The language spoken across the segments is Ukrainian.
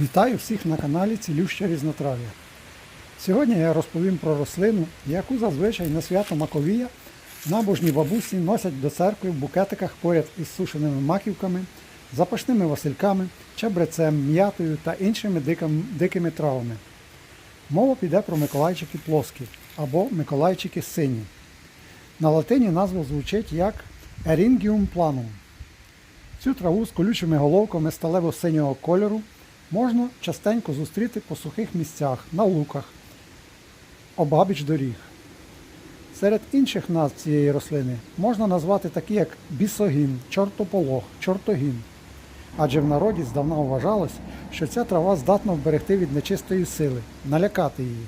Вітаю всіх на каналі Цілюща Різнотрав'я. Сьогодні я розповім про рослину, яку зазвичай на свято Маковія набожні бабусі носять до церкви в букетиках поряд із сушеними маківками, запашними васильками, чебрецем, м'ятою та іншими диким- дикими травами. Мова піде про миколайчики плоскі або миколайчики сині. На латині назва звучить як Eryngium planum. Цю траву з колючими головками сталево-синього кольору можна частенько зустріти по сухих місцях, на луках, обабіч доріг. Серед інших назв цієї рослини можна назвати такі, як бісогін, чортополох, чортогін. Адже в народі здавна вважалось, що ця трава здатна вберегти від нечистої сили, налякати її.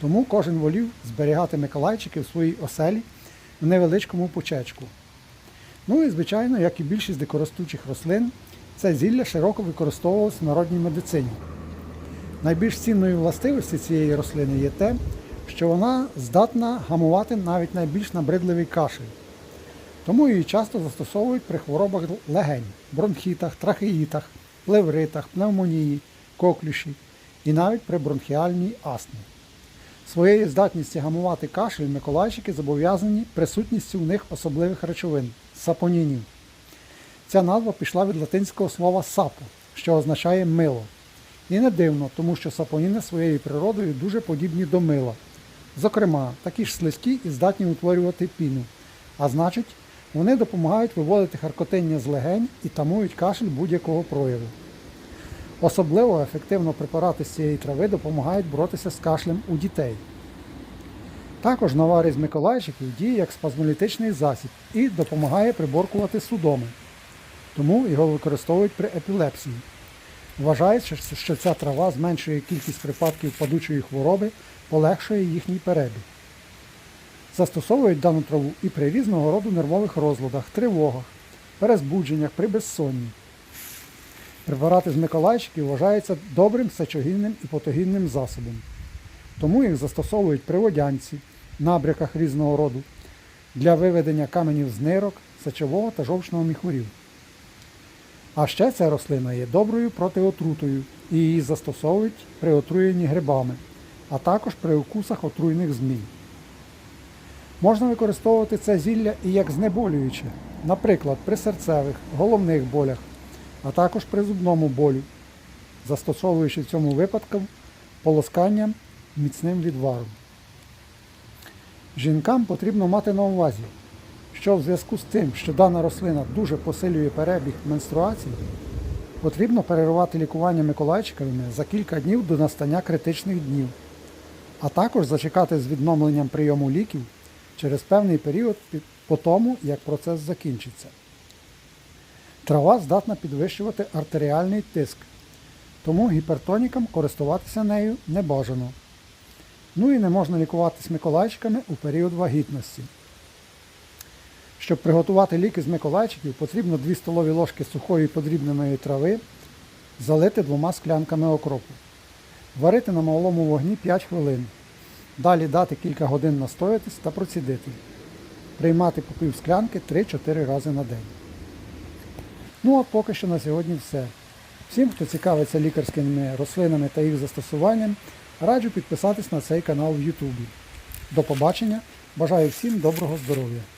Тому кожен волів зберігати миколайчики в своїй оселі в невеличкому пучечку. Ну і звичайно, як і більшість дикоростучих рослин, це зілля широко використовувалось в народній медицині. Найбільш цінною властивістю цієї рослини є те, що вона здатна гамувати навіть найбільш набридливий кашель. Тому її часто застосовують при хворобах легень, бронхітах, трахеїтах, плевритах, пневмонії, коклюші і навіть при бронхіальній астмі. Своєю здатністю гамувати кашель миколайчики зобов'язані присутністю в них особливих речовин сапонінів. Ця назва пішла від латинського слова сапо, що означає мило. І не дивно, тому що сапоніни своєю природою дуже подібні до мила. Зокрема, такі ж слизькі і здатні утворювати піну, а значить, вони допомагають виводити харкотиння з легень і тамують кашель будь-якого прояву. Особливо ефективно препарати з цієї трави допомагають боротися з кашлем у дітей. Також навар із миколайчиків діє як спазмолітичний засіб і допомагає приборкувати судоми. Тому його використовують при епілепсії. Вважається, що ця трава зменшує кількість припадків падучої хвороби, полегшує їхній перебіг. Застосовують дану траву і при різного роду нервових розладах, тривогах, перезбудженнях, при безсонні. Препарати з миколайчиків вважаються добрим сечогінним і потогінним засобом. Тому їх застосовують при водянці, набряках різного роду для виведення каменів з нирок, сечового та жовчного міхурів. А ще ця рослина є доброю протиотрутою і її застосовують при отруєнні грибами, а також при укусах отруйних змій. Можна використовувати це зілля і як знеболююче, наприклад, при серцевих, головних болях, а також при зубному болю, застосовуючи в цьому випадку полоскання міцним відваром. Жінкам потрібно мати на увазі, що в зв'язку з тим, що дана рослина дуже посилює перебіг менструації, потрібно перервати лікування миколайчиками за кілька днів до настання критичних днів, а також зачекати з відновленням прийому ліків через певний період по тому, як процес закінчиться. Трава здатна підвищувати артеріальний тиск, тому гіпертонікам користуватися нею не бажано. Ну і не можна лікуватись миколайчиками у період вагітності. Щоб приготувати ліки з миколайчиків, потрібно 2 столові ложки сухої подрібненої трави залити двома склянками окропу. Варити на малому вогні 5 хвилин. Далі дати кілька годин настоятись та процідити. Приймати по пів склянки 3-4 рази на день. Ну а поки що на сьогодні все. Всім, хто цікавиться лікарськими рослинами та їх застосуванням, раджу підписатись на цей канал в Ютубі. До побачення. Бажаю всім доброго здоров'я!